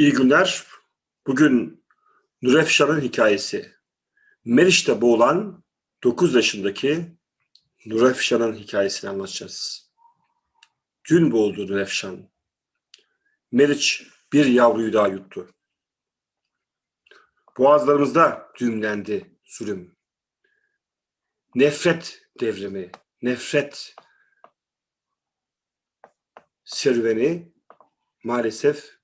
İyi günler. Bugün Nurefşan'ın hikayesi. Meriç'te boğulan 9 yaşındaki Nurefşan'ın hikayesini anlatacağız. Dün boğuldu Nurefşan. Meriç bir yavruyu daha yuttu. Boğazlarımızda düğümlendi zulüm. Nefret devrimi, nefret serüveni maalesef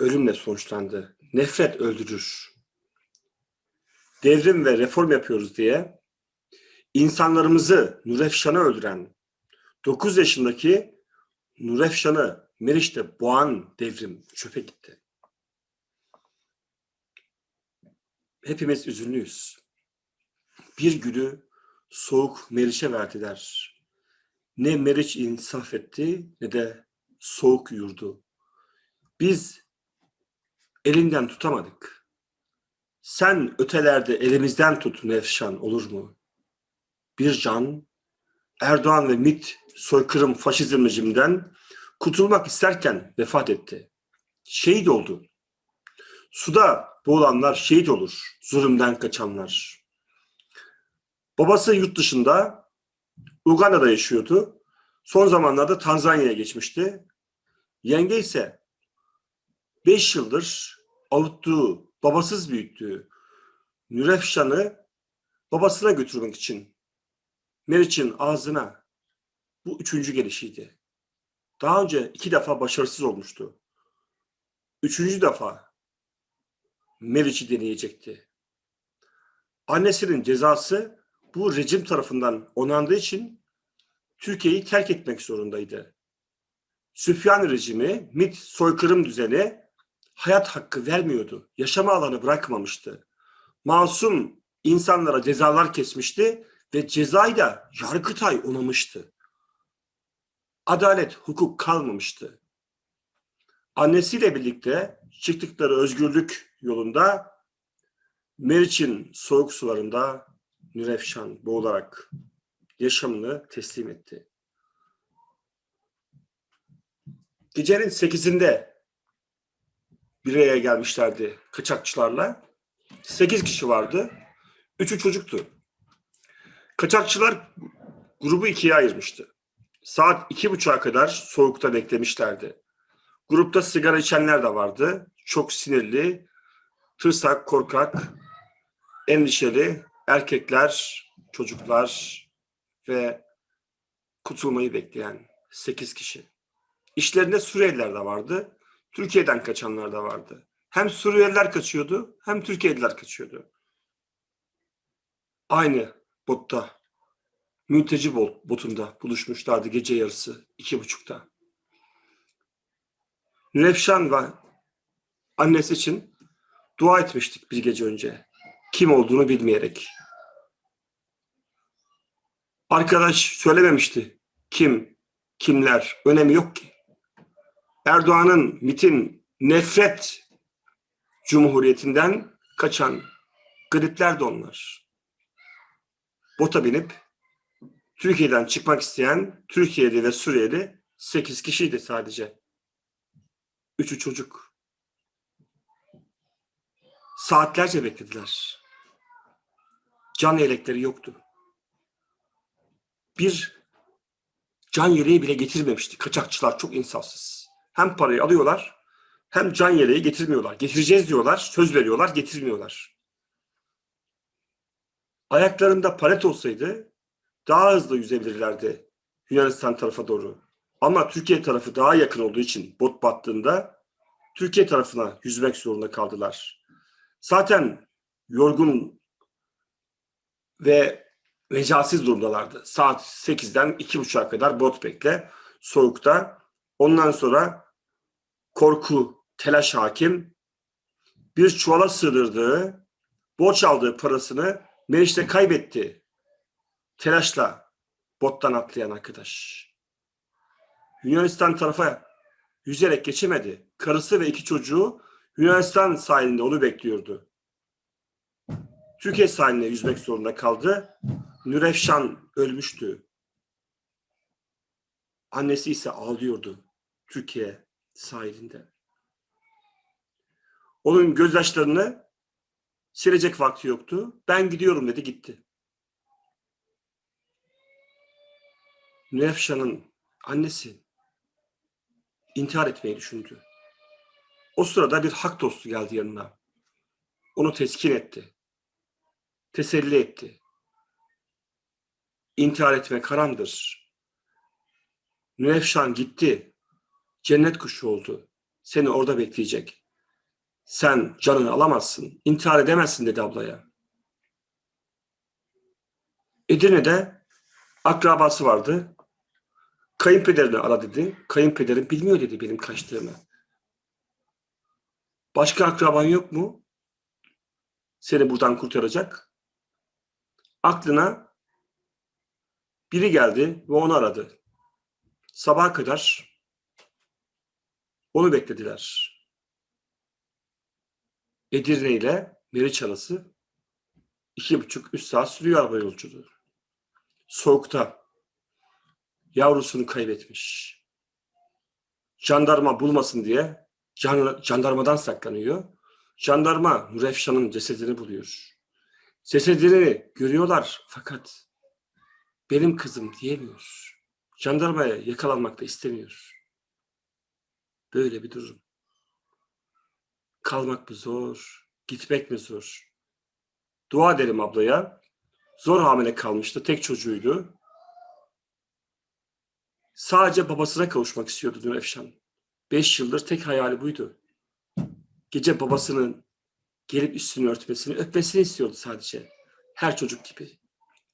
ölümle sonuçlandı. Nefret öldürür. Devrim ve reform yapıyoruz diye insanlarımızı Nurefşan'ı öldüren 9 yaşındaki Nurefşan'ı Meriç'te boğan devrim çöpe gitti. Hepimiz üzünlüyüz. Bir gülü soğuk Meriç'e verdiler. Ne Meriç insaf etti ne de soğuk yurdu. Biz elinden tutamadık. Sen ötelerde elimizden tut Nefşan olur mu? Bir can, Erdoğan ve MİT soykırım faşizm kurtulmak isterken vefat etti. Şehit oldu. Suda boğulanlar şehit olur, zulümden kaçanlar. Babası yurt dışında, Uganda'da yaşıyordu. Son zamanlarda Tanzanya'ya geçmişti. Yenge ise 5 yıldır avuttuğu, babasız büyüttüğü Nürefşan'ı babasına götürmek için Meriç'in ağzına bu üçüncü gelişiydi. Daha önce iki defa başarısız olmuştu. Üçüncü defa Meriç'i deneyecekti. Annesinin cezası bu rejim tarafından onandığı için Türkiye'yi terk etmek zorundaydı. Süfyan rejimi, MİT soykırım düzeni hayat hakkı vermiyordu. Yaşama alanı bırakmamıştı. Masum insanlara cezalar kesmişti ve cezayı da Yargıtay onamıştı. Adalet, hukuk kalmamıştı. Annesiyle birlikte çıktıkları özgürlük yolunda Meriç'in soğuk sularında Nürefşan boğularak yaşamını teslim etti. Gecenin sekizinde bir araya gelmişlerdi kaçakçılarla. Sekiz kişi vardı. Üçü çocuktu. Kaçakçılar grubu ikiye ayırmıştı. Saat iki buçuğa kadar soğukta beklemişlerdi. Grupta sigara içenler de vardı. Çok sinirli, tırsak, korkak, endişeli erkekler, çocuklar ve kurtulmayı bekleyen sekiz kişi. İşlerinde Suriyeliler de vardı. Türkiye'den kaçanlar da vardı. Hem Suriyeliler kaçıyordu hem Türkiye'liler kaçıyordu. Aynı botta, mülteci botunda buluşmuşlardı gece yarısı iki buçukta. Nefşan ve annesi için dua etmiştik bir gece önce. Kim olduğunu bilmeyerek. Arkadaş söylememişti. Kim, kimler, önemi yok ki. Erdoğan'ın MIT'in nefret cumhuriyetinden kaçan gripler de onlar. Bota binip Türkiye'den çıkmak isteyen Türkiye'li ve Suriyeli 8 kişiydi sadece. Üçü çocuk. Saatlerce beklediler. Can yelekleri yoktu. Bir can yeleği bile getirmemişti. Kaçakçılar çok insafsız. Hem parayı alıyorlar hem can yeleği getirmiyorlar. Getireceğiz diyorlar, söz veriyorlar, getirmiyorlar. Ayaklarında palet olsaydı daha hızlı yüzebilirlerdi Yunanistan tarafa doğru. Ama Türkiye tarafı daha yakın olduğu için bot battığında Türkiye tarafına yüzmek zorunda kaldılar. Zaten yorgun ve mecalsiz durumdalardı. Saat 8'den 2.30'a kadar bot bekle soğukta. Ondan sonra korku, telaş hakim. Bir çuvala sığdırdığı, borç aldığı parasını Meriç'te kaybetti. Telaşla bottan atlayan arkadaş. Yunanistan tarafa yüzerek geçemedi. Karısı ve iki çocuğu Yunanistan sahilinde onu bekliyordu. Türkiye sahiline yüzmek zorunda kaldı. Nürefşan ölmüştü. Annesi ise ağlıyordu Türkiye sahilinde. Onun gözyaşlarını silecek vakti yoktu. Ben gidiyorum dedi gitti. Nefşan'ın annesi intihar etmeyi düşündü. O sırada bir hak dostu geldi yanına. Onu teskin etti. Teselli etti. İntihar etmek haramdır. Nefşan gitti. Cennet kuşu oldu. Seni orada bekleyecek. Sen canını alamazsın. intihar edemezsin dedi ablaya. Edirne'de akrabası vardı. Kayınpederini ara dedi. Kayınpederim bilmiyor dedi benim kaçtığımı. Başka akraban yok mu? Seni buradan kurtaracak. Aklına biri geldi ve onu aradı. Sabaha kadar onu beklediler. Edirne ile Meriç arası iki buçuk, üç saat sürüyor araba yolculuğu. Soğukta yavrusunu kaybetmiş. Jandarma bulmasın diye can, jandarmadan saklanıyor. Jandarma Nurefşan'ın cesedini buluyor. Cesedini görüyorlar fakat benim kızım diyemiyor. Jandarmaya yakalanmak da istemiyor. Böyle bir durum. Kalmak mı zor, gitmek mi zor? Dua edelim ablaya. Zor hamile kalmıştı, tek çocuğuydu. Sadece babasına kavuşmak istiyordu dün Efşan. Beş yıldır tek hayali buydu. Gece babasının gelip üstünü örtmesini, öpmesini istiyordu sadece. Her çocuk gibi.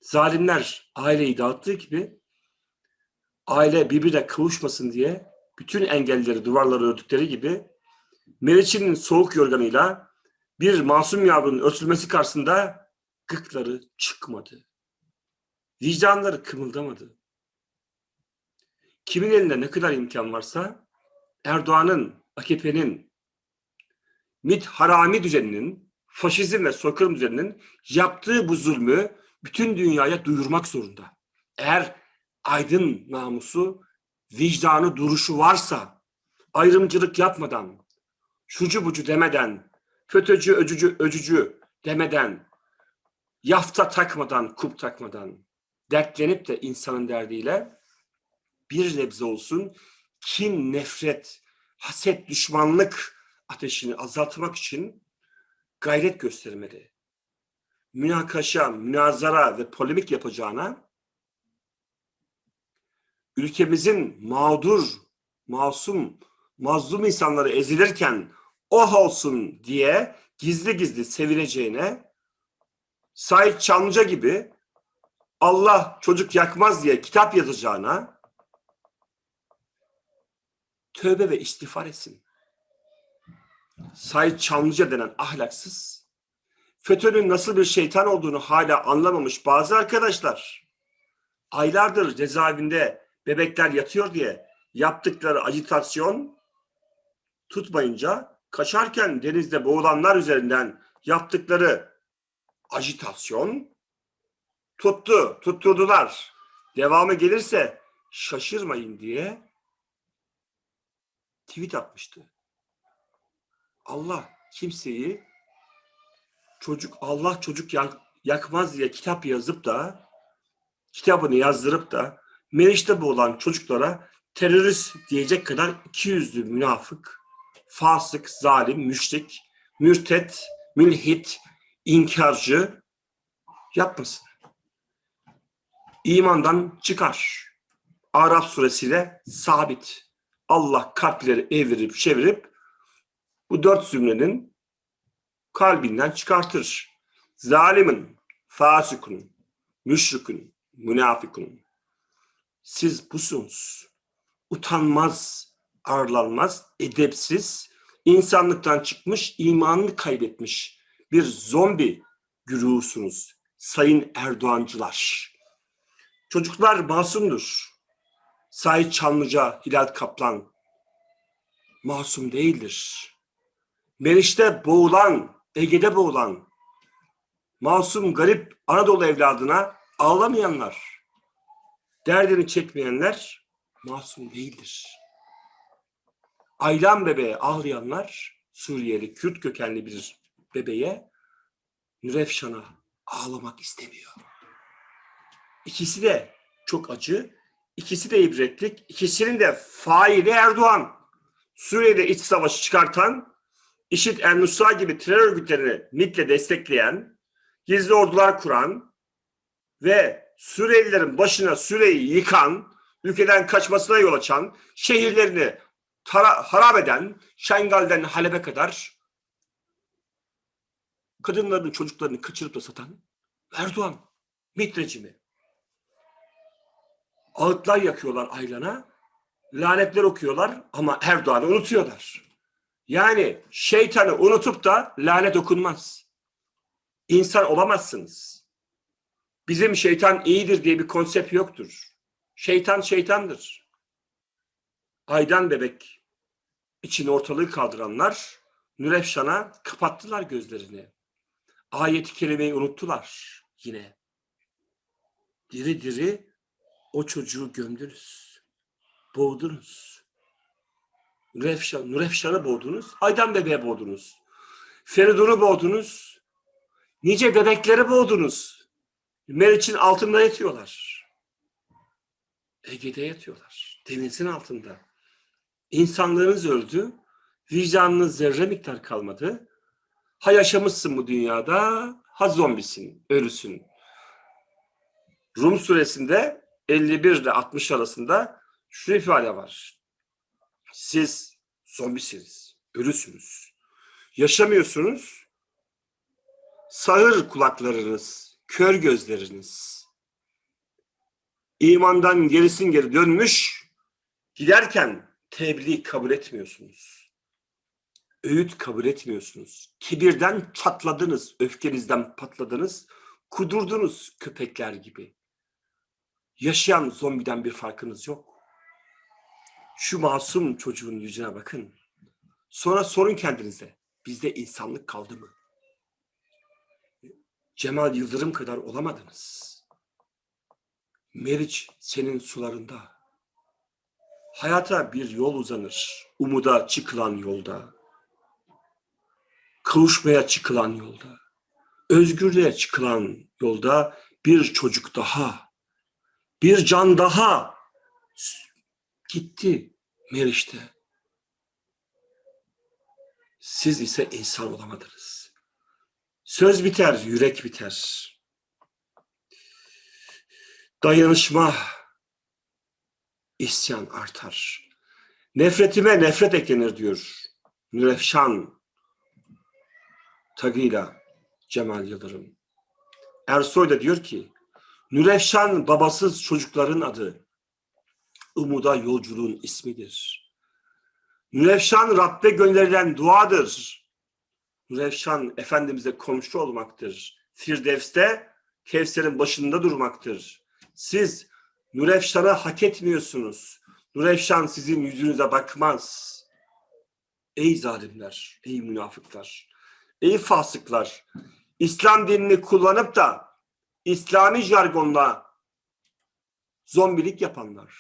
Zalimler aileyi dağıttığı gibi aile birbirine kavuşmasın diye bütün engelleri, duvarları ördükleri gibi Meriç'in soğuk yorganıyla bir masum yavrunun örtülmesi karşısında gıkları çıkmadı. Vicdanları kımıldamadı. Kimin elinde ne kadar imkan varsa Erdoğan'ın, AKP'nin, MİT harami düzeninin, faşizm ve soykırım düzeninin yaptığı bu zulmü bütün dünyaya duyurmak zorunda. Eğer aydın namusu, vicdanı, duruşu varsa, ayrımcılık yapmadan, şucu bucu demeden, FETÖ'cü, öcücü, öcücü demeden, yafta takmadan, kup takmadan, dertlenip de insanın derdiyle bir nebze olsun kin, nefret, haset, düşmanlık ateşini azaltmak için gayret göstermeli. Münakaşa, münazara ve polemik yapacağına ülkemizin mağdur, masum, mazlum insanları ezilirken oh olsun diye gizli gizli sevineceğine Sait Çamlıca gibi Allah çocuk yakmaz diye kitap yazacağına tövbe ve istiğfar etsin. Sait Çamlıca denen ahlaksız, FETÖ'nün nasıl bir şeytan olduğunu hala anlamamış bazı arkadaşlar, aylardır cezaevinde bebekler yatıyor diye yaptıkları ajitasyon tutmayınca kaçarken denizde boğulanlar üzerinden yaptıkları ajitasyon tuttu, tutturdular. Devamı gelirse şaşırmayın diye tweet atmıştı. Allah kimseyi çocuk Allah çocuk yakmaz diye kitap yazıp da kitabını yazdırıp da Meriç'te boğulan çocuklara terörist diyecek kadar iki yüzlü münafık, fasık, zalim, müşrik, mürtet, mülhit, inkarcı yapmasın. İmandan çıkar. Arap suresiyle sabit. Allah kalpleri evirip çevirip bu dört zümrenin kalbinden çıkartır. Zalimin, fasikun, müşrikun, münafıkun. Siz busunuz. Utanmaz, arlanmaz, edepsiz, insanlıktan çıkmış, imanını kaybetmiş bir zombi güruhusunuz. Sayın Erdoğancılar. Çocuklar masumdur. Sait Çamlıca, Hilal Kaplan masum değildir. Meriç'te boğulan, Ege'de boğulan, masum, garip Anadolu evladına ağlamayanlar, derdini çekmeyenler masum değildir. Aylan bebeğe ağlayanlar Suriyeli Kürt kökenli bir bebeğe Nurefşan'a ağlamak istemiyor. İkisi de çok acı, ikisi de ibretlik, ikisinin de faili Erdoğan. Suriye'de iç savaşı çıkartan, IŞİD, El-Nusra gibi terör örgütlerini MİT'le destekleyen, gizli ordular kuran ve Suriyelilerin başına Suriye'yi yıkan, ülkeden kaçmasına yol açan, şehirlerini tara- harap eden, Şengal'den Halep'e kadar kadınların çocuklarını kaçırıp da satan Erdoğan, MİT rejimi. Ağıtlar yakıyorlar aylana, lanetler okuyorlar ama Erdoğan'ı unutuyorlar. Yani şeytanı unutup da lanet okunmaz. İnsan olamazsınız. Bizim şeytan iyidir diye bir konsept yoktur. Şeytan şeytandır. Aydan bebek için ortalığı kaldıranlar Nurefşan'a kapattılar gözlerini. Ayeti kerimeyi unuttular yine. Diri diri o çocuğu gömdünüz. Boğdunuz. Nurefşan, Nurefşan'ı boğdunuz. Aydan bebeğe boğdunuz. Feridun'u boğdunuz. Nice bebekleri boğdunuz. Meriç'in altında yatıyorlar. Ege'de yatıyorlar. Denizin altında. İnsanlığınız öldü. Vicdanınız zerre miktar kalmadı. Ha yaşamışsın bu dünyada, ha zombisin, ölüsün. Rum suresinde 51 ile 60 arasında şu ifade var. Siz zombisiniz, ölüsünüz. Yaşamıyorsunuz. Sağır kulaklarınız, kör gözleriniz. İmandan gerisin geri dönmüş, giderken tebliğ kabul etmiyorsunuz. Öğüt kabul etmiyorsunuz. Kibirden çatladınız, öfkenizden patladınız, kudurdunuz köpekler gibi. Yaşayan zombiden bir farkınız yok. Şu masum çocuğun yüzüne bakın. Sonra sorun kendinize. Bizde insanlık kaldı mı? Cemal Yıldırım kadar olamadınız. Meriç senin sularında. Hayata bir yol uzanır. Umuda çıkılan yolda. Kavuşmaya çıkılan yolda. Özgürlüğe çıkılan yolda bir çocuk daha. Bir can daha gitti Meriç'te. Siz ise insan olamadınız. Söz biter, yürek biter. Dayanışma, isyan artar. Nefretime nefret eklenir diyor Nurefşan tagıyla Cemal Yıldırım. Ersoy da diyor ki Nurefşan babasız çocukların adı. Umuda yolculuğun ismidir. Nurefşan Rabbe gönderilen duadır. Nurefşan Efendimiz'e komşu olmaktır. Firdevs'te Kevser'in başında durmaktır. Siz Nurefşan'ı hak etmiyorsunuz. Nurefşan sizin yüzünüze bakmaz. Ey zalimler, ey münafıklar, ey fasıklar. İslam dinini kullanıp da İslami jargonla zombilik yapanlar,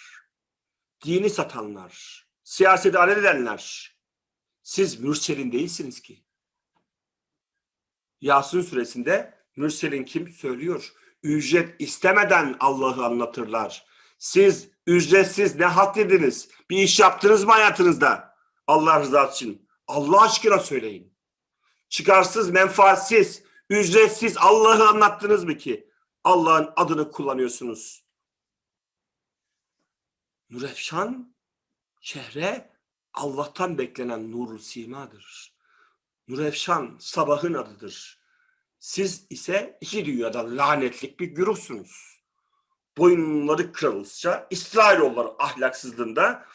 dini satanlar, siyaseti alel edenler, siz mürselin değilsiniz ki. Yasin suresinde mürselin kim söylüyor? Ücret istemeden Allah'ı anlatırlar. Siz ücretsiz ne hak ediniz? Bir iş yaptınız mı hayatınızda? Allah rızası için. Allah aşkına söyleyin. Çıkarsız, menfaatsiz, ücretsiz Allah'ı anlattınız mı ki? Allah'ın adını kullanıyorsunuz. Nurefşan şehre Allah'tan beklenen nurul simadır. Nurefşan sabahın adıdır. Siz ise iki dünyadan lanetlik bir güruhsunuz. Boyunları kırılsça İsrailoğulları ahlaksızlığında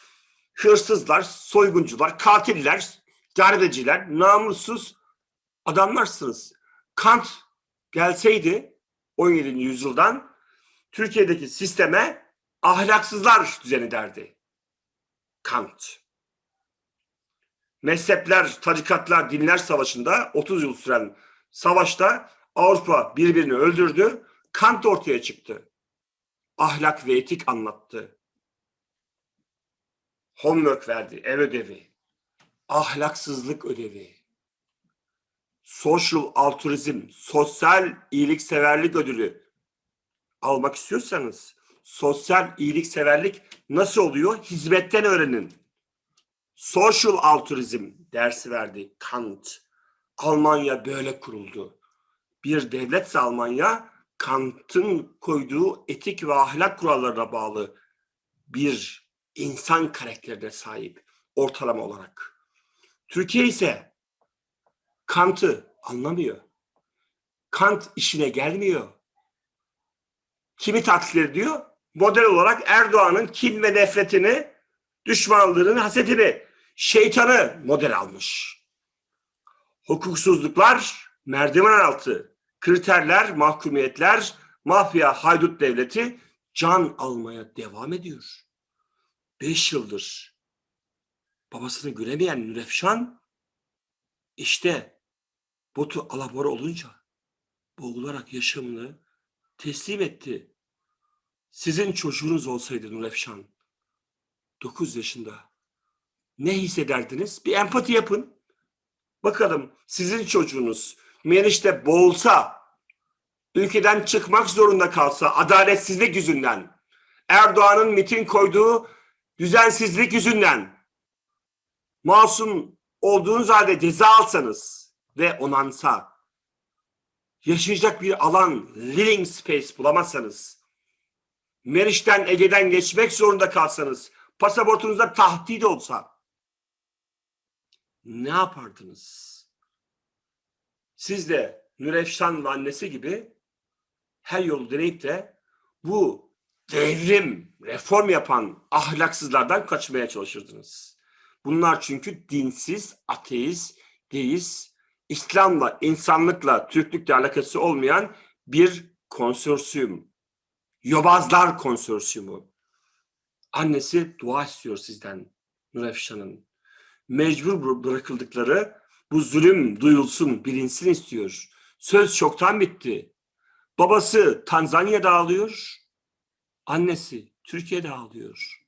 hırsızlar, soyguncular, katiller, darbeciler, namussuz adamlarsınız. Kant gelseydi 17. yüzyıldan Türkiye'deki sisteme ahlaksızlar düzeni derdi. Kant. Mezhepler, tarikatlar, dinler savaşında 30 yıl süren savaşta Avrupa birbirini öldürdü. Kant ortaya çıktı. Ahlak ve etik anlattı. Homework verdi, ev ödevi. ahlaksızlık ödevi, social altruizm, sosyal iyilikseverlik ödülü almak istiyorsanız sosyal iyilikseverlik nasıl oluyor? Hizmetten öğrenin. Social altruizm dersi verdi Kant. Almanya böyle kuruldu. Bir devletse Almanya Kant'ın koyduğu etik ve ahlak kurallarına bağlı bir insan karakterine sahip ortalama olarak. Türkiye ise Kant'ı anlamıyor. Kant işine gelmiyor. Kimi takdir ediyor? Model olarak Erdoğan'ın kin ve nefretini, düşmanlığını, hasetini, şeytanı model almış. Hukuksuzluklar, merdiven altı, kriterler, mahkumiyetler, mafya, haydut devleti can almaya devam ediyor. Beş yıldır babasını göremeyen Nurefşan işte botu alabora olunca boğularak yaşamını teslim etti. Sizin çocuğunuz olsaydı Nurefşan 9 yaşında ne hissederdiniz? Bir empati yapın. Bakalım sizin çocuğunuz Meriç'te boğulsa, ülkeden çıkmak zorunda kalsa adaletsizlik yüzünden, Erdoğan'ın mitin koyduğu düzensizlik yüzünden masum olduğunuz halde ceza alsanız ve onansa, yaşayacak bir alan, living space bulamazsanız, Meriç'ten Ege'den geçmek zorunda kalsanız, pasaportunuzda tahdit olsa, ne yapardınız? Siz de Nurefşan ve annesi gibi her yolu deneyip de bu devrim, reform yapan ahlaksızlardan kaçmaya çalışırdınız. Bunlar çünkü dinsiz, ateist, deist, İslam'la, insanlıkla, Türklükle alakası olmayan bir konsorsiyum. Yobazlar konsorsiyumu. Annesi dua istiyor sizden Nurefşan'ın. Mecbur bı- bırakıldıkları bu zulüm duyulsun, bilinsin istiyor. Söz çoktan bitti. Babası Tanzanya'da ağlıyor. Annesi Türkiye'de ağlıyor.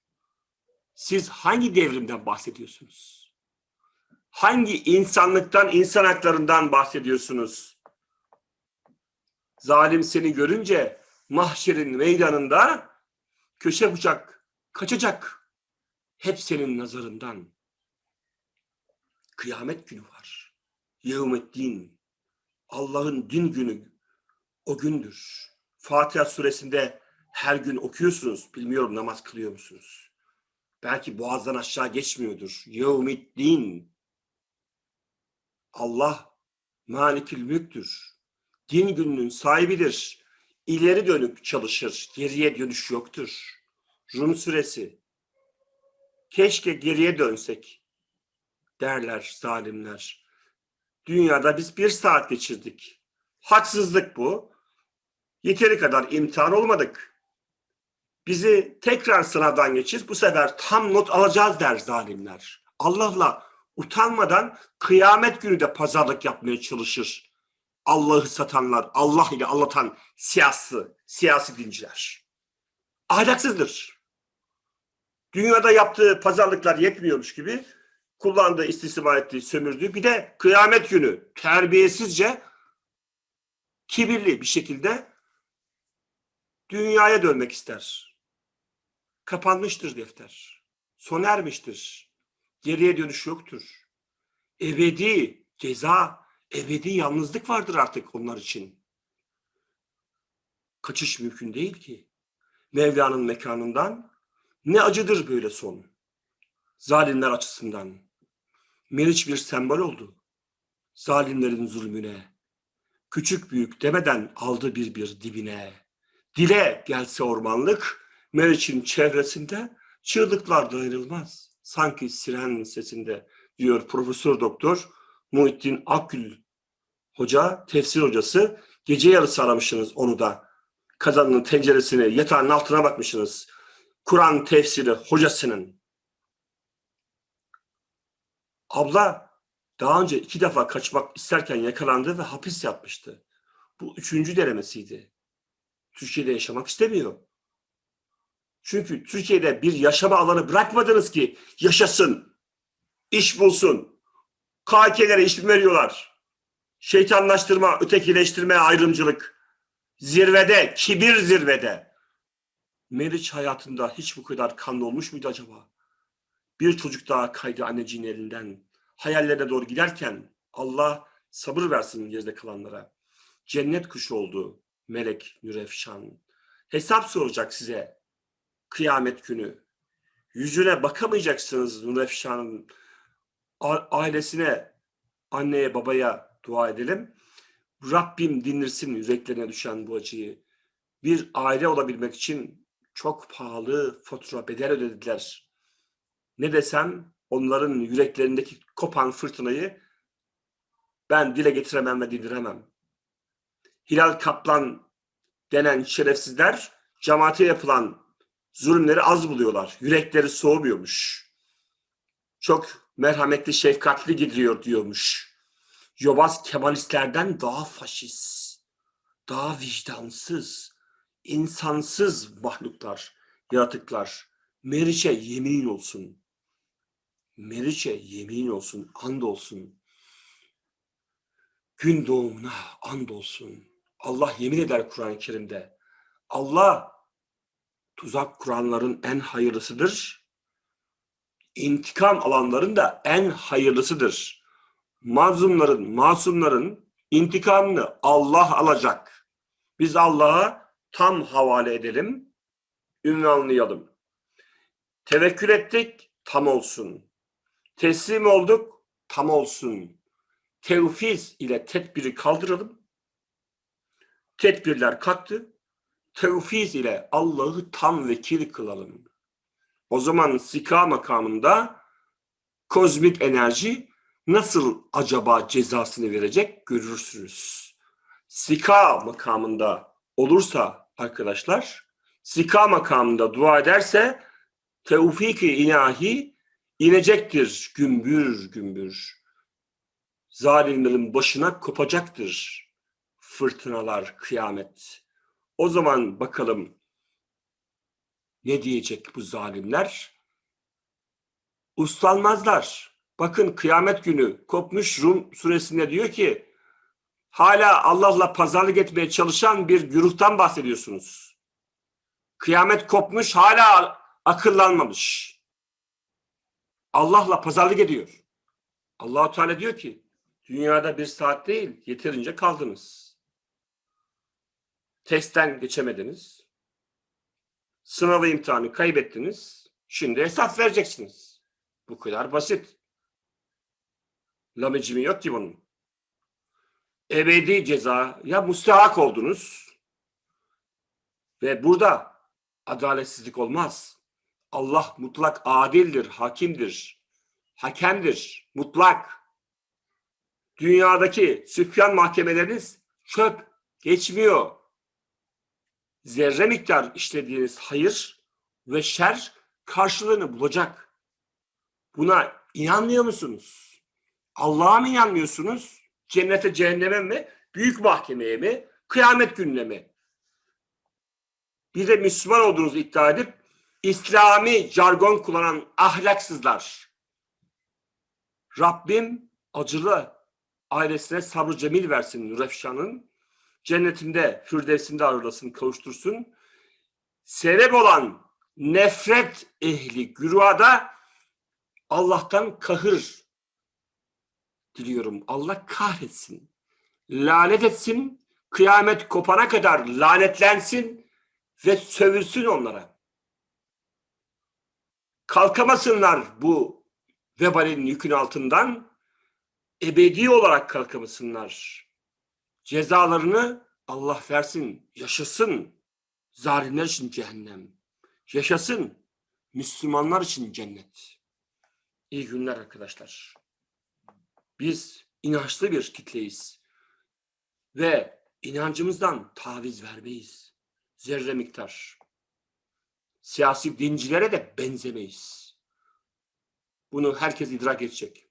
Siz hangi devrimden bahsediyorsunuz? Hangi insanlıktan, insan haklarından bahsediyorsunuz? Zalim seni görünce mahşerin meydanında köşe bucak kaçacak. Hep senin nazarından. Kıyamet günü var. Yevmeddin. Allah'ın din günü o gündür. Fatiha suresinde her gün okuyorsunuz. Bilmiyorum namaz kılıyor musunuz? Belki boğazdan aşağı geçmiyordur. Yevmiddin. Allah malikül mülktür. Din gününün sahibidir. İleri dönük çalışır. Geriye dönüş yoktur. Rum suresi. Keşke geriye dönsek derler zalimler. Dünyada biz bir saat geçirdik. Haksızlık bu. Yeteri kadar imtihan olmadık. Bizi tekrar sınavdan geçir. Bu sefer tam not alacağız der zalimler. Allah'la utanmadan kıyamet günü de pazarlık yapmaya çalışır. Allah'ı satanlar, Allah ile anlatan siyasi, siyasi dinciler. Ahlaksızdır. Dünyada yaptığı pazarlıklar yetmiyormuş gibi kullandığı, istismar ettiği, sömürdüğü bir de kıyamet günü terbiyesizce kibirli bir şekilde dünyaya dönmek ister. Kapanmıştır defter. Sona ermiştir. Geriye dönüş yoktur. Ebedi ceza, ebedi yalnızlık vardır artık onlar için. Kaçış mümkün değil ki. Mevla'nın mekanından ne acıdır böyle son. Zalimler açısından. Meriç bir sembol oldu. Zalimlerin zulmüne. Küçük büyük demeden aldı bir bir dibine. Dile gelse ormanlık, Meriç'in çevresinde çığlıklar dayanılmaz. Sanki siren sesinde diyor Profesör Doktor Muhittin Akgül Hoca, tefsir hocası. Gece yarısı aramışsınız onu da. Kazanın tenceresini, yatağının altına bakmışsınız. Kur'an tefsiri hocasının. Abla daha önce iki defa kaçmak isterken yakalandı ve hapis yatmıştı. Bu üçüncü denemesiydi. Türkiye'de yaşamak istemiyor. Çünkü Türkiye'de bir yaşama alanı bırakmadınız ki yaşasın, iş bulsun, KK'lere isim veriyorlar. Şeytanlaştırma, ötekileştirme, ayrımcılık. Zirvede, kibir zirvede. Meriç hayatında hiç bu kadar kanlı olmuş muydu acaba? Bir çocuk daha kaydı anneciğin elinden. Hayallere doğru giderken Allah sabır versin geride kalanlara. Cennet kuşu oldu melek Nürefşan. Hesap soracak size kıyamet günü. Yüzüne bakamayacaksınız Nurefşan'ın ailesine, anneye, babaya dua edelim. Rabbim dindirsin yüreklerine düşen bu acıyı. Bir aile olabilmek için çok pahalı fatura bedel ödediler. Ne desem onların yüreklerindeki kopan fırtınayı ben dile getiremem ve dindiremem. Hilal Kaplan denen şerefsizler cemaate yapılan zulümleri az buluyorlar. Yürekleri soğumuyormuş. Çok merhametli, şefkatli gidiyor diyormuş. Yobaz Kemalistlerden daha faşist, daha vicdansız, insansız mahluklar, yaratıklar. Meriç'e yemin olsun. Meriç'e yemin olsun, and olsun. Gün doğumuna and olsun. Allah yemin eder Kur'an-ı Kerim'de. Allah tuzak kuranların en hayırlısıdır. İntikam alanların da en hayırlısıdır. Mazlumların, masumların intikamını Allah alacak. Biz Allah'a tam havale edelim, ünvanlayalım. Tevekkül ettik, tam olsun. Teslim olduk, tam olsun. Tevfiz ile tedbiri kaldıralım. Tedbirler kalktı. Tevfiz ile Allah'ı tam vekil kılalım. O zaman sika makamında kozmik enerji nasıl acaba cezasını verecek görürsünüz. Sika makamında olursa arkadaşlar, sika makamında dua ederse tevfik-i ilahi inecektir gümbür gümbür. Zalimlerin başına kopacaktır fırtınalar, kıyamet. O zaman bakalım ne diyecek bu zalimler? Uslanmazlar. Bakın kıyamet günü kopmuş Rum suresinde diyor ki hala Allah'la pazarlık etmeye çalışan bir güruhtan bahsediyorsunuz. Kıyamet kopmuş hala akıllanmamış. Allah'la pazarlık ediyor. Allahu Teala diyor ki dünyada bir saat değil yeterince kaldınız. Testten geçemediniz. Sınavı imtihanı kaybettiniz. Şimdi hesap vereceksiniz. Bu kadar basit. Lamecimi yok ki bunun. Ebedi ceza ya müstehak oldunuz ve burada adaletsizlik olmaz. Allah mutlak adildir, hakimdir, hakemdir, mutlak. Dünyadaki süfyan mahkemeleriniz çöp, geçmiyor. Zerre miktar işlediğiniz hayır ve şer karşılığını bulacak. Buna inanmıyor musunuz? Allah'a mı inanmıyorsunuz? Cennete, cehenneme mi? Büyük mahkemeye mi? Kıyamet gününe mi? Bir de Müslüman olduğunuzu iddia edip İslami jargon kullanan ahlaksızlar. Rabbim acılı ailesine sabrı cemil versin Nurefşan'ın. Cennetinde, Firdevsinde ağırlasın, kavuştursun. Sebep olan nefret ehli güruha da Allah'tan kahır diliyorum. Allah kahretsin. Lanet etsin. Kıyamet kopana kadar lanetlensin ve sövülsün onlara. Kalkamasınlar bu vebalin yükün altından. Ebedi olarak kalkamasınlar. Cezalarını Allah versin, yaşasın. Zalimler için cehennem. Yaşasın. Müslümanlar için cennet. İyi günler arkadaşlar. Biz inançlı bir kitleyiz. Ve inancımızdan taviz vermeyiz. Zerre miktar. Siyasi dincilere de benzemeyiz. Bunu herkes idrak edecek.